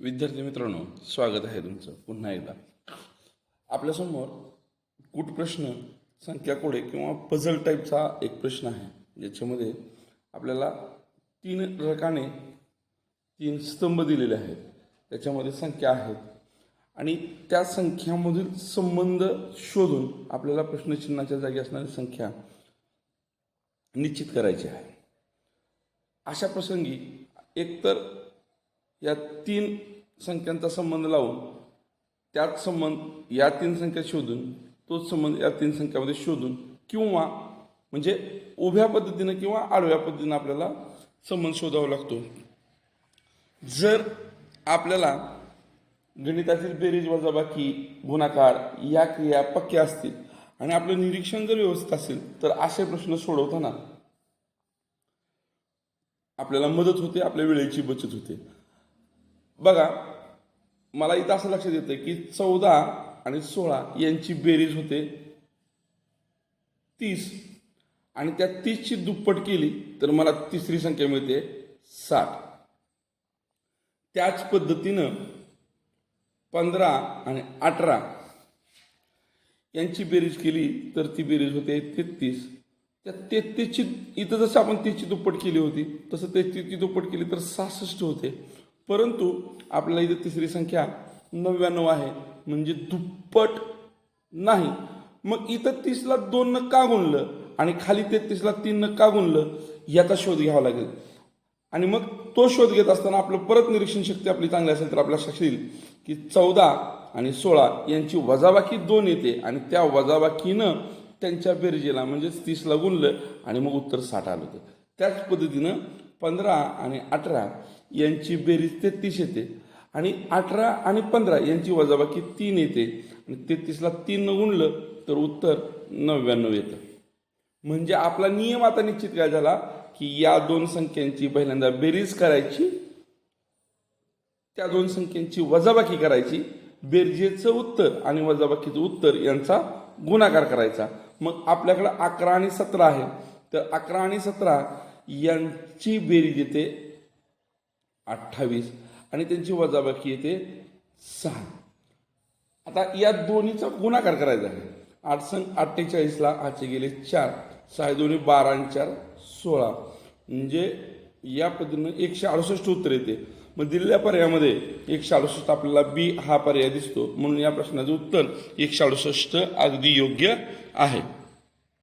विद्यार्थी मित्रांनो स्वागत आहे तुमचं. पुन्हा एकदा. आपल्यासमोर कूट प्रश्न संख्या कोडे किंवा पझल टाईपचा एक प्रश्न आहे. ज्याच्यामध्ये आपल्याला तीन रकाने तीन स्तंभ दिलेले आहेत. त्याच्यामध्ये संख्या आहेत आणि त्या संख्यामधील संबंध शोधून आपल्याला प्रश्नचिन्हाच्या जागी असणारी संख्या निश्चित करायची आहे. अशा प्रसंगी एकतर या तीन संख्यांचा संबंध लावून त्याच संबंध या तीन संख्या शोधून तोच संबंध या तीन संख्यामध्ये शोधून किंवा म्हणजे उभ्या पद्धतीनं किंवा आडव्या पद्धतीनं आपल्याला संबंध शोधावा लागतो. जर आपल्याला गणितातील बेरीज वजाबाकी गुणाकार या क्रिया पक्क्या असतील आणि आपलं निरीक्षण जर व्यवस्थित असेल तर असे प्रश्न सोडवताना आपल्याला मदत होते आपल्या वेळेची बचत होते. बघा मला इथं असं लक्षात येतं की चौदा आणि सोळा यांची बेरीज होते. तीस. आणि त्या तीसची दुप्पट केली तर मला तिसरी संख्या मिळते साठ. त्याच पद्धतीनं पंधरा आणि अठरा यांची बेरीज केली तर ती बेरीज होते तेहतीस. त्या तेहतीसची इथं जसं आपण तीसची दुप्पट केली होती तसं तेहतीसची दुप्पट केली तर सहासष्ट होते. परंतु आपल्याला इथं तिसरी संख्या नव्याण्णव आहे. म्हणजे दुप्पट नाही. मग इथं तीसला दोन न का गुणलं? आणि खाली तेहतीसला तीन न का गुणलं? याचा शोध घ्यावा लागेल. आणि मग तो शोध घेत असताना आपलं परत निरीक्षण शक्ती आपली चांगली असेल तर आपल्या लक्षात येईल की चौदा आणि सोळा यांची वजाबाकी दोन येते आणि त्या वजाबाकीनं त्यांच्या बेरजेला म्हणजेच तीसला गुणलं आणि मग उत्तर साठ आलं होतं. त्याच पद्धतीनं पंधरा आणि अठरा यांची बेरीज तेहतीस येते. आणि अठरा आणि पंधरा यांची वजाबाकी तीन येते. आणि तेहतीसला तीन न गुणलं तर उत्तर नव्याण्णव येतं. म्हणजे आपला नियम आता निश्चित काय झाला की या दोन संख्यांची पहिल्यांदा बेरीज करायची त्या दोन संख्यांची वजाबाकी करायची बेरजेचं उत्तर आणि वजाबाकीचं उत्तर यांचा गुणाकार करायचा. मग आपल्याकडं अकरा आणि सतरा आहे. तर अकरा आणि सतरा यांची बेरीज येते अठ्ठावीस आणि त्यांची वजाबाकी येते सहा. आता या दोन्हीचा गुणाकार करायचा आहे. आठ सण अठ्ठेचाळीसला आजचे गेले चार. सहा दोन्ही बारा आणि चार सोळा. म्हणजे या पद्धतीनं एकशे अडुसष्ट उत्तर येते. मग दिलेल्या पर्यायामध्ये एकशे अडुसष्ट आपल्याला बी हा पर्याय दिसतो. म्हणून या प्रश्नाचं उत्तर एकशे अडुसष्ट अगदी योग्य आहे.